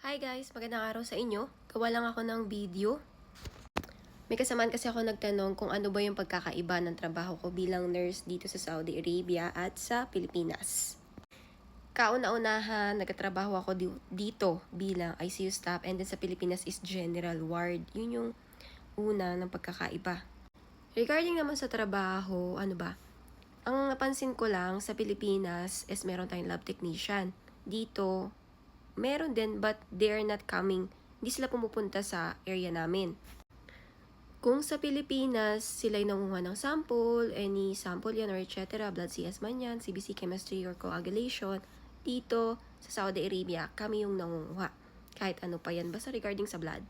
Hi guys, magandang araw sa inyo. Gawa lang ako ng video. May kasamaan kasi ako nagtanong kung ano ba yung pagkakaiba ng trabaho ko bilang nurse dito sa Saudi Arabia at sa Pilipinas. Kauna-unahan, nagkatrabaho ako di- dito bilang ICU staff and then sa Pilipinas is general ward. Yun yung una ng pagkakaiba. Regarding naman sa trabaho, ano ba? Ang napansin ko lang sa Pilipinas is meron tayong lab technician. Dito, meron din but they are not coming. Hindi sila pumupunta sa area namin. Kung sa Pilipinas, sila'y nangunguha ng sample, any sample yan or etc., blood CS man yan, CBC chemistry or coagulation, dito sa Saudi Arabia, kami yung nangunguha. Kahit ano pa yan, basta regarding sa blood.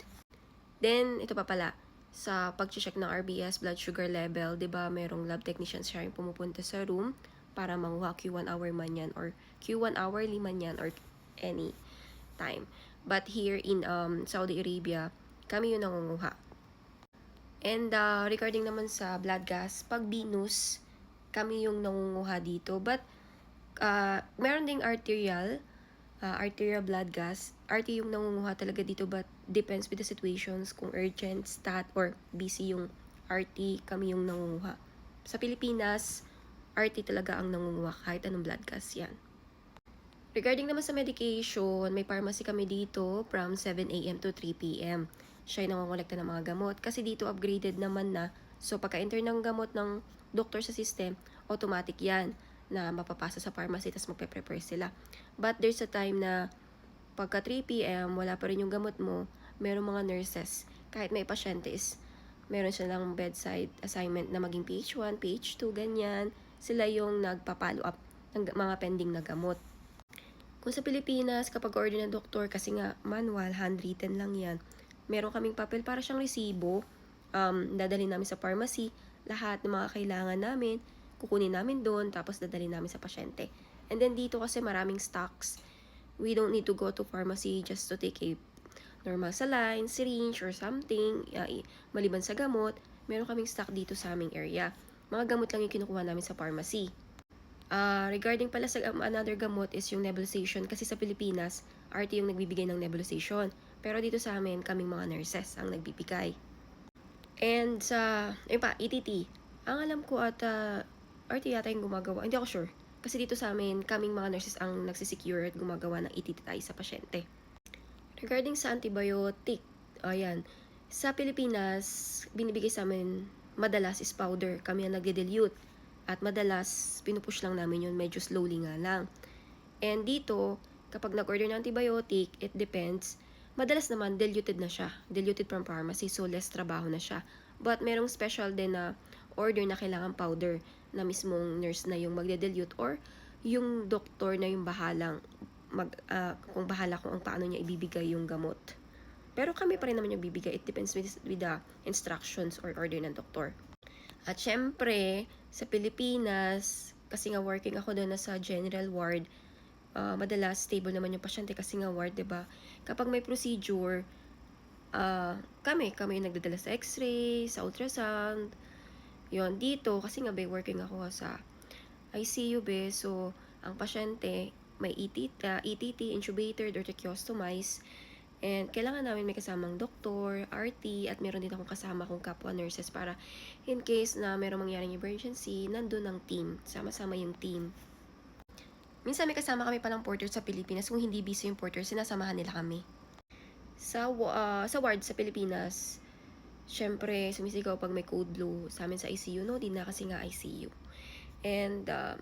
Then, ito pa pala, sa pag-check ng RBS, blood sugar level, di ba merong lab technicians siya yung pumupunta sa room para manguha Q1 hour man yan or Q1 hourly man yan or any time. But here in um, Saudi Arabia, kami yung nangunguha. And uh, regarding naman sa blood gas, pag venous, kami yung nangunguha dito. But uh, meron ding arterial, uh, arterial blood gas. RT yung nangunguha talaga dito but depends with the situations kung urgent, stat, or busy yung RT, kami yung nangunguha. Sa Pilipinas, RT talaga ang nangunguha kahit anong blood gas yan. Regarding naman sa medication, may pharmacy kami dito from 7 a.m. to 3 p.m. Siya yung nangongolekta ng mga gamot. Kasi dito upgraded naman na. So pagka-enter ng gamot ng doktor sa system, automatic yan na mapapasa sa pharmacy tapos magpe-prepare sila. But there's a time na pagka 3 p.m. wala pa rin yung gamot mo, meron mga nurses. Kahit may pasyente is meron silang bedside assignment na maging PH1, PH2, ganyan. Sila yung nagpa-follow up ng mga pending na gamot. Kung sa Pilipinas, kapag order ng doktor, kasi nga manual, handwritten lang yan, meron kaming papel para siyang resibo. Um, dadalhin namin sa pharmacy, lahat ng mga kailangan namin, kukunin namin doon, tapos dadalhin namin sa pasyente. And then dito kasi maraming stocks. We don't need to go to pharmacy just to take a normal saline, syringe, or something, i- maliban sa gamot, meron kaming stock dito sa aming area. Mga gamot lang yung kinukuha namin sa pharmacy. Ah, regarding pala sa another gamot is yung nebulization kasi sa Pilipinas, RT yung nagbibigay ng nebulization. Pero dito sa amin, kaming mga nurses ang nagbibigay. And sa, ayun pa, ETT. Ang alam ko at ah, RT yata yung gumagawa. Hindi ako sure. Kasi dito sa amin, kaming mga nurses ang nagsisecure at gumagawa ng ETT tayo sa pasyente. Regarding sa antibiotic, ayan, sa Pilipinas, binibigay sa amin madalas is powder. Kami ang nagde-dilute. At madalas, pinupush lang namin yun, medyo slowly nga lang. And dito, kapag nag-order ng antibiotic, it depends. Madalas naman, diluted na siya. Diluted from pharmacy, so less trabaho na siya. But merong special din na order na kailangan powder na mismong nurse na yung magde-dilute or yung doktor na yung bahalang mag, ah, kung bahala kung ang paano niya ibibigay yung gamot. Pero kami pa rin naman yung bibigay. It depends with, with the instructions or order ng doktor. At syempre, sa Pilipinas, kasi nga working ako doon na sa general ward, ah, madalas stable naman yung pasyente kasi nga ward, 'di ba? Kapag may procedure, ah, kami, kami yung nagdadala sa x-ray, sa ultrasound. Yon dito, kasi nga be, working ako sa ICU be, so, ang pasyente, may ETT, ah, ETT, intubated or tracheostomized, And kailangan namin may kasamang doktor, RT, at meron din akong kasama kong kapwa nurses para in case na merong mangyaring emergency, nandun ang team. Sama-sama yung team. Minsan may kasama kami palang porter sa Pilipinas. Kung hindi busy yung porter, sinasamahan nila kami. Sa, ah, sa ward sa Pilipinas, syempre, sumisigaw pag may code blue sa amin sa ICU. No, di na kasi nga ICU. And, ah,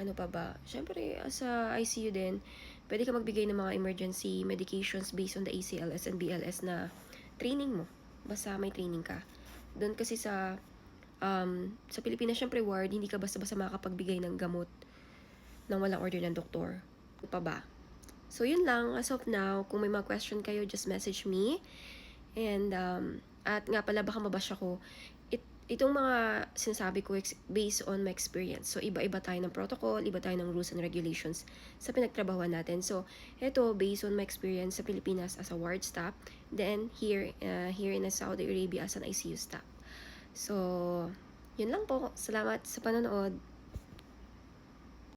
ano pa ba? Syempre, sa ICU din, pwede ka magbigay ng mga emergency medications based on the ACLS and BLS na training mo. Basta may training ka. Doon kasi sa um, sa Pilipinas, syempre ward, hindi ka basta-basta makakapagbigay ng gamot nang walang order ng doktor. Ano pa ba? So, yun lang. As of now, kung may mga question kayo, just message me. And, um, at nga pala, baka mabash ako. It, itong mga sinasabi ko based on my experience. So, iba-iba tayo ng protocol, iba tayo ng rules and regulations sa pinagtrabahuan natin. So, ito, based on my experience sa Pilipinas as a ward staff, then here, uh, here in Saudi Arabia as an ICU staff. So, yun lang po. Salamat sa panonood.